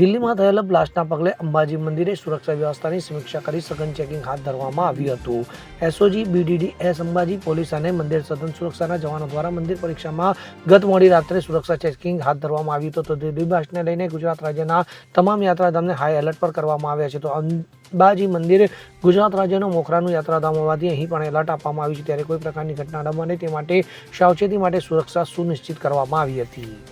દિલ્હીમાં થયેલા બ્લાસ્ટના પગલે અંબાજી મંદિરે સુરક્ષા વ્યવસ્થાની સમીક્ષા કરી સઘન ચેકિંગ હાથ ધરવામાં આવ્યું હતું. SOG, BDD, S Ambaji, police અને મંદિર સઘન સુરક્ષાના જવાનો દ્વારા મંદિર પરીક્ષામાં ગત મોડી રાત્રે સુરક્ષા ચેકિંગ હાથ ધરવામાં આવ્યું હતું. તો દિલ્હી બ્લાસ્ટને લઈને ગુજરાત રાજ્યના તમામ યાત્રાધામને હાઈ એલર્ટ પર કરવામાં આવ્યા છે. તો અંબાજી મંદિર ગુજરાત રાજ્યનું મોખરાનું યાત્રાધામ હોવાથી અહીં પણ એલર્ટ આપવામાં આવ્યું છે. ત્યારે કોઈ પ્રકારની ઘટના ન બને તે માટે સાવચેતી માટે સુરક્ષા સુનિશ્ચિત કરવામાં આવી હતી.